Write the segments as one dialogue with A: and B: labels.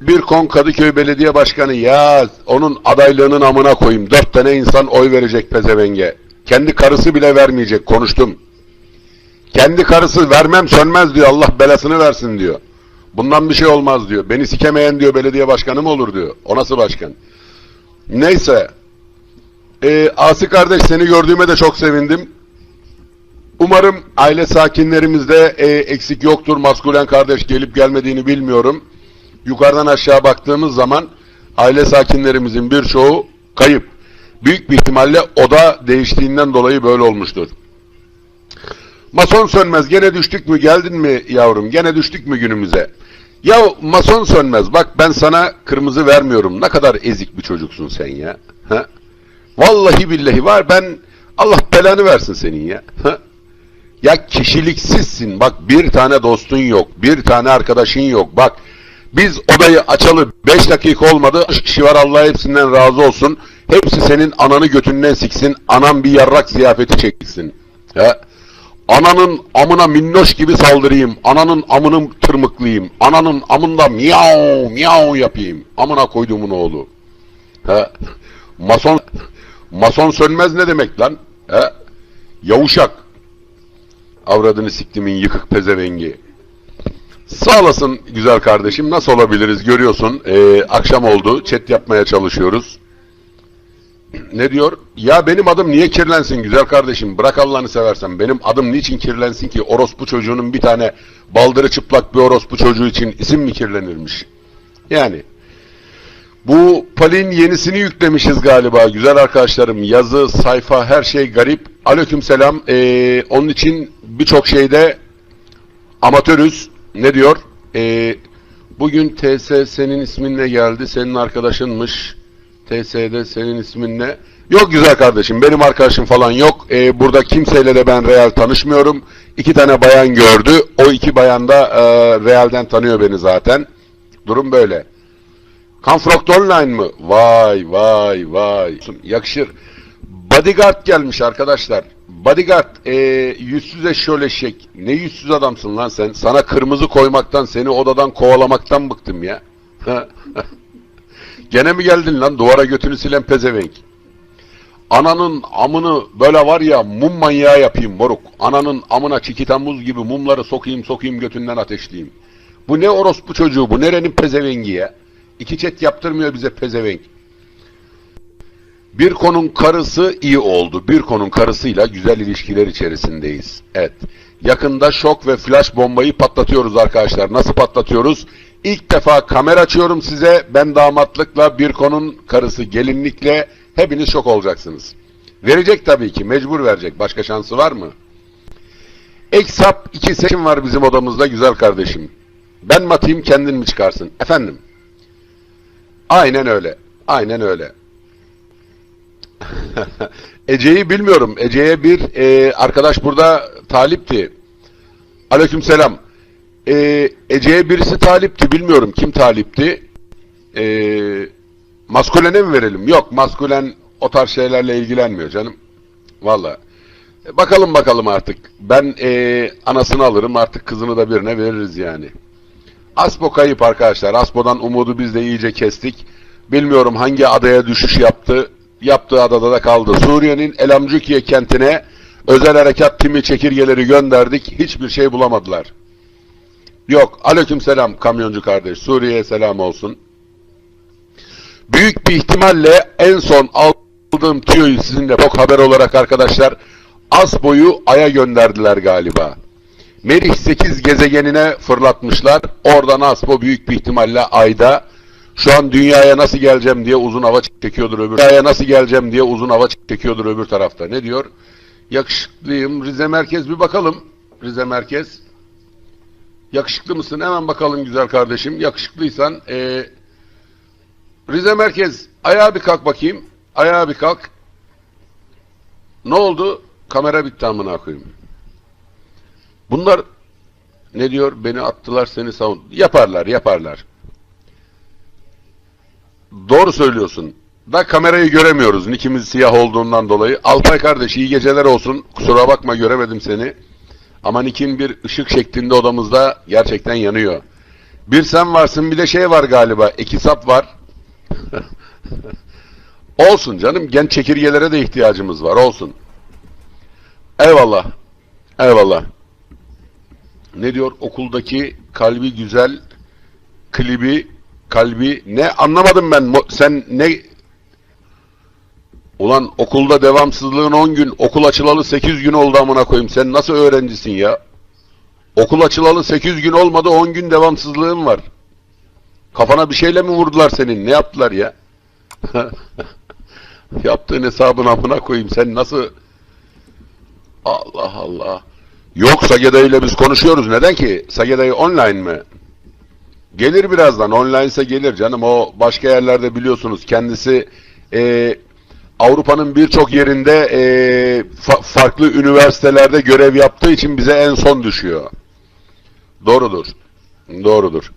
A: Bir kon Kadıköy Belediye Başkanı ya onun adaylığının amına koyayım. Dört tane insan oy verecek pezevenge. Kendi karısı bile vermeyecek konuştum. Kendi karısı vermem sönmez diyor Allah belasını versin diyor. Bundan bir şey olmaz diyor. Beni sikemeyen diyor belediye başkanı mı olur diyor. O nasıl başkan? Neyse. Ee, Asi kardeş seni gördüğüme de çok sevindim. Umarım aile sakinlerimizde e, eksik yoktur. Maskulen kardeş gelip gelmediğini bilmiyorum. Yukarıdan aşağı baktığımız zaman aile sakinlerimizin birçoğu kayıp. Büyük bir ihtimalle oda değiştiğinden dolayı böyle olmuştur. Mason sönmez gene düştük mü geldin mi yavrum gene düştük mü günümüze? Ya mason sönmez bak ben sana kırmızı vermiyorum ne kadar ezik bir çocuksun sen ya. Ha? Vallahi billahi var ben Allah belanı versin senin ya. Ha? Ya kişiliksizsin bak bir tane dostun yok bir tane arkadaşın yok bak biz odayı açalı 5 dakika olmadı 3 kişi var Allah hepsinden razı olsun hepsi senin ananı götünden siksin anan bir yarrak ziyafeti çeksin. Ha? Ananın amına minnoş gibi saldırayım. Ananın amını tırmıklayayım. Ananın amında miyav miyav yapayım. Amına koyduğumun oğlu. He. Mason mason sönmez ne demek lan? He. Yavuşak. Avradını siktimin yıkık pezevengi. Sağ olasın güzel kardeşim. Nasıl olabiliriz görüyorsun. Ee, akşam oldu. Chat yapmaya çalışıyoruz. Ne diyor? Ya benim adım niye kirlensin güzel kardeşim? Bırak Allah'ını seversen. Benim adım niçin kirlensin ki? Orospu çocuğunun bir tane baldırı çıplak bir orospu çocuğu için isim mi kirlenirmiş? Yani bu Palin yenisini yüklemişiz galiba güzel arkadaşlarım. Yazı, sayfa, her şey garip. Aleyküm selam. Ee, onun için birçok şeyde amatörüz. Ne diyor? Ee, bugün TS senin isminle geldi. Senin arkadaşınmış. TS'de senin ismin ne? Yok güzel kardeşim benim arkadaşım falan yok. Ee, burada kimseyle de ben real tanışmıyorum. İki tane bayan gördü. O iki bayan da e, realden tanıyor beni zaten. Durum böyle. Kanfrokt Online mı? Vay vay vay. Yakışır. Bodyguard gelmiş arkadaşlar. Bodyguard e, yüzsüz eşşoğlu eşek. Ne yüzsüz adamsın lan sen. Sana kırmızı koymaktan, seni odadan kovalamaktan bıktım ya. Gene mi geldin lan duvara götünü silen pezevenk? Ananın amını böyle var ya mum manyağı yapayım moruk. Ananın amına çikitamuz gibi mumları sokayım sokayım götünden ateşleyeyim. Bu ne orospu çocuğu bu nerenin pezevengi ya? İki çet yaptırmıyor bize pezevenk. Bir konun karısı iyi oldu. Bir konun karısıyla güzel ilişkiler içerisindeyiz. Evet. Yakında şok ve flash bombayı patlatıyoruz arkadaşlar. Nasıl patlatıyoruz? İlk defa kamera açıyorum size. Ben damatlıkla bir konun karısı gelinlikle hepiniz şok olacaksınız. Verecek tabii ki. Mecbur verecek. Başka şansı var mı? Eksap iki seçim var bizim odamızda güzel kardeşim. Ben mi atayım kendin mi çıkarsın? Efendim? Aynen öyle. Aynen öyle. Ece'yi bilmiyorum. Ece'ye bir e, arkadaş burada talipti. Aleykümselam. E, Ece'ye birisi talipti. Bilmiyorum kim talipti. E, maskulene mi verelim? Yok maskulen o tarz şeylerle ilgilenmiyor canım. Valla. E, bakalım bakalım artık. Ben e, anasını alırım artık kızını da birine veririz yani. Aspo kayıp arkadaşlar. Aspo'dan umudu biz de iyice kestik. Bilmiyorum hangi adaya düşüş yaptı. Yaptığı adada da kaldı. Suriye'nin Elamcükiye kentine özel harekat timi çekirgeleri gönderdik. Hiçbir şey bulamadılar. Yok. Aleyküm selam kamyoncu kardeş. Suriye'ye selam olsun. Büyük bir ihtimalle en son aldığım tüyoyu sizinle bok haber olarak arkadaşlar Aspo'yu Ay'a gönderdiler galiba. Merih 8 gezegenine fırlatmışlar. Oradan Aspo büyük bir ihtimalle Ay'da şu an dünyaya nasıl geleceğim diye uzun hava çekiyordur öbür dünyaya nasıl geleceğim diye uzun hava çekiyordur öbür tarafta. Ne diyor? Yakışıklıyım. Rize Merkez bir bakalım. Rize Merkez. Yakışıklı mısın? Hemen bakalım güzel kardeşim. Yakışıklıysan ee, Rize Merkez ayağa bir kalk bakayım. Ayağa bir kalk. Ne oldu? Kamera bitti amına koyayım. Bunlar ne diyor? Beni attılar seni savun. Yaparlar, yaparlar. Doğru söylüyorsun. Da kamerayı göremiyoruz. Nikimiz siyah olduğundan dolayı. Alpay kardeş iyi geceler olsun. Kusura bakma göremedim seni. Ama Nikin bir ışık şeklinde odamızda gerçekten yanıyor. Bir sen varsın bir de şey var galiba. Ekisap var. olsun canım. Genç çekirgelere de ihtiyacımız var. Olsun. Eyvallah. Eyvallah. Ne diyor? Okuldaki kalbi güzel klibi kalbi ne anlamadım ben. Sen ne Ulan okulda devamsızlığın 10 gün, okul açılalı 8 gün oldu amına koyayım. Sen nasıl öğrencisin ya? Okul açılalı 8 gün olmadı, 10 gün devamsızlığın var. Kafana bir şeyle mi vurdular senin? Ne yaptılar ya? Yaptığın hesabın amına koyayım. Sen nasıl... Allah Allah. Yok Sageda ile biz konuşuyoruz. Neden ki? Sageda'yı online mi? Gelir birazdan. Online ise gelir canım. O başka yerlerde biliyorsunuz. Kendisi e, Avrupa'nın birçok yerinde e, fa- farklı üniversitelerde görev yaptığı için bize en son düşüyor. Doğrudur. Doğrudur.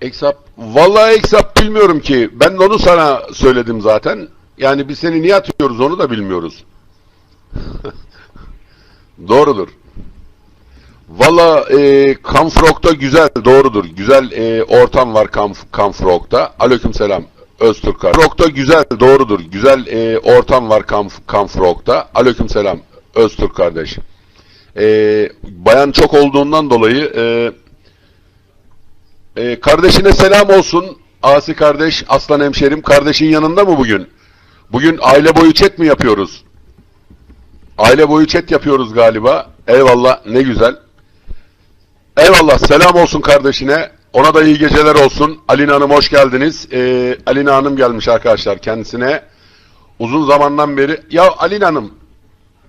A: Exap, vallahi Exap bilmiyorum ki. Ben de onu sana söyledim zaten. Yani biz seni niye atıyoruz onu da bilmiyoruz. Doğrudur. Valla e, Kamfrok'ta güzel, doğrudur. Güzel e, ortam var Kamf Kamfrok'ta. Aleykümselam Öztürk kardeş. Kamfrok'ta güzel, doğrudur. Güzel e, ortam var Kamf Kamfrok'ta. Aleykümselam Öztürk kardeş. E, bayan çok olduğundan dolayı e, e, kardeşine selam olsun. Asi kardeş, aslan hemşerim. Kardeşin yanında mı bugün? Bugün aile boyu chat mi yapıyoruz? Aile boyu chat yapıyoruz galiba. Eyvallah ne güzel. Eyvallah selam olsun kardeşine. Ona da iyi geceler olsun. Alina Hanım hoş geldiniz. Ee, Alina Hanım gelmiş arkadaşlar kendisine. Uzun zamandan beri. Ya Alina Hanım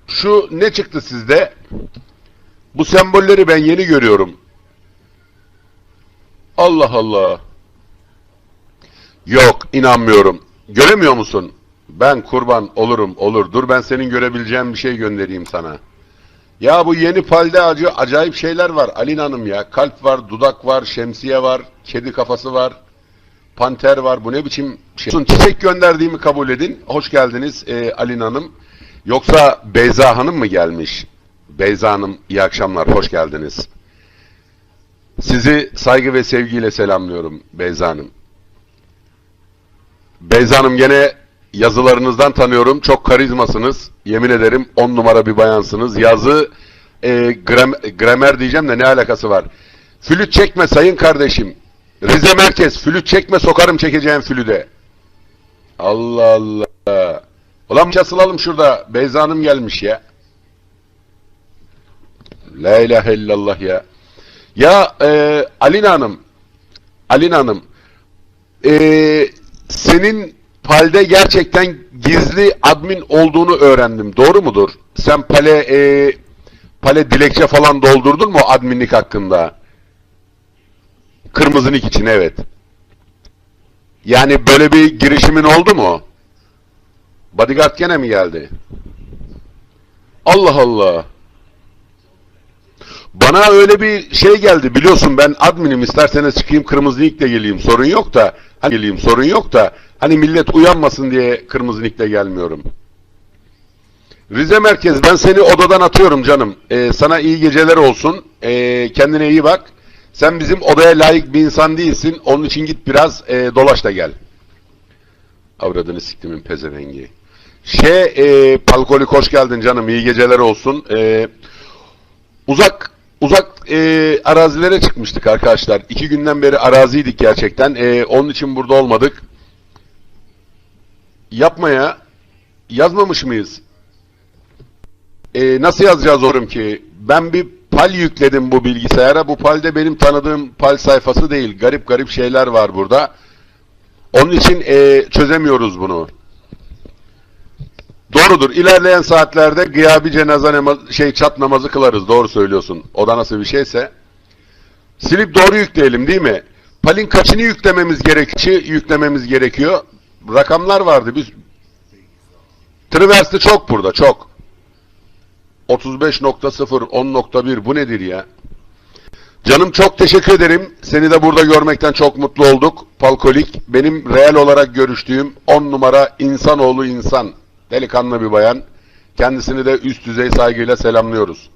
A: şu ne çıktı sizde? Bu sembolleri ben yeni görüyorum. Allah Allah. Yok inanmıyorum. Göremiyor musun? Ben kurban olurum olur. Dur ben senin görebileceğin bir şey göndereyim sana. Ya bu yeni palde acı acayip şeyler var Alin Hanım ya. Kalp var, dudak var, şemsiye var, kedi kafası var, panter var. Bu ne biçim şey? Çiçek gönderdiğimi kabul edin. Hoş geldiniz e, Alin Hanım. Yoksa Beyza Hanım mı gelmiş? Beyza Hanım iyi akşamlar, hoş geldiniz. Sizi saygı ve sevgiyle selamlıyorum Beyza Hanım. Beyza Hanım gene yazılarınızdan tanıyorum. Çok karizmasınız. Yemin ederim on numara bir bayansınız. Yazı e, gram, gramer diyeceğim de ne alakası var? Flüt çekme sayın kardeşim. Rize Merkez flüt çekme sokarım çekeceğim flüde. Allah Allah. Ulan çasılalım şurada. Beyza Hanım gelmiş ya. La ilahe illallah ya. Ya e, Alina Hanım. Alina Hanım. E, senin Pal'de gerçekten gizli admin olduğunu öğrendim. Doğru mudur? Sen Pal'e e, Pal'e dilekçe falan doldurdun mu adminlik hakkında? Kırmızı nick için evet. Yani böyle bir girişimin oldu mu? Bodyguard gene mi geldi? Allah Allah. Bana öyle bir şey geldi biliyorsun ben adminim isterseniz çıkayım kırmızı nickle geleyim sorun yok da hani geleyim sorun yok da hani millet uyanmasın diye kırmızı nickle gelmiyorum. Rize Merkez ben seni odadan atıyorum canım. Ee, sana iyi geceler olsun. Ee, kendine iyi bak. Sen bizim odaya layık bir insan değilsin. Onun için git biraz e, dolaş da gel. Avradını siktimin pezevengi. Şey, e, Palkolik hoş geldin canım. İyi geceler olsun. E, uzak uzak e, arazilere çıkmıştık arkadaşlar. İki günden beri araziydik gerçekten. E, onun için burada olmadık. Yapmaya yazmamış mıyız? E, nasıl yazacağız orum ki? Ben bir pal yükledim bu bilgisayara. Bu palde benim tanıdığım pal sayfası değil. Garip garip şeyler var burada. Onun için e, çözemiyoruz bunu. Doğrudur. İlerleyen saatlerde gıyabi cenaze namazı, şey çat namazı kılarız. Doğru söylüyorsun. O da nasıl bir şeyse. Silip doğru yükleyelim değil mi? Palin kaçını yüklememiz gerekiyor? Yüklememiz gerekiyor. Rakamlar vardı. Biz Trivers'te çok burada. Çok. 35.0, 10.1 bu nedir ya? Canım çok teşekkür ederim. Seni de burada görmekten çok mutlu olduk. Palkolik benim real olarak görüştüğüm 10 numara insanoğlu insan. Delikanlı bir bayan. Kendisini de üst düzey saygıyla selamlıyoruz.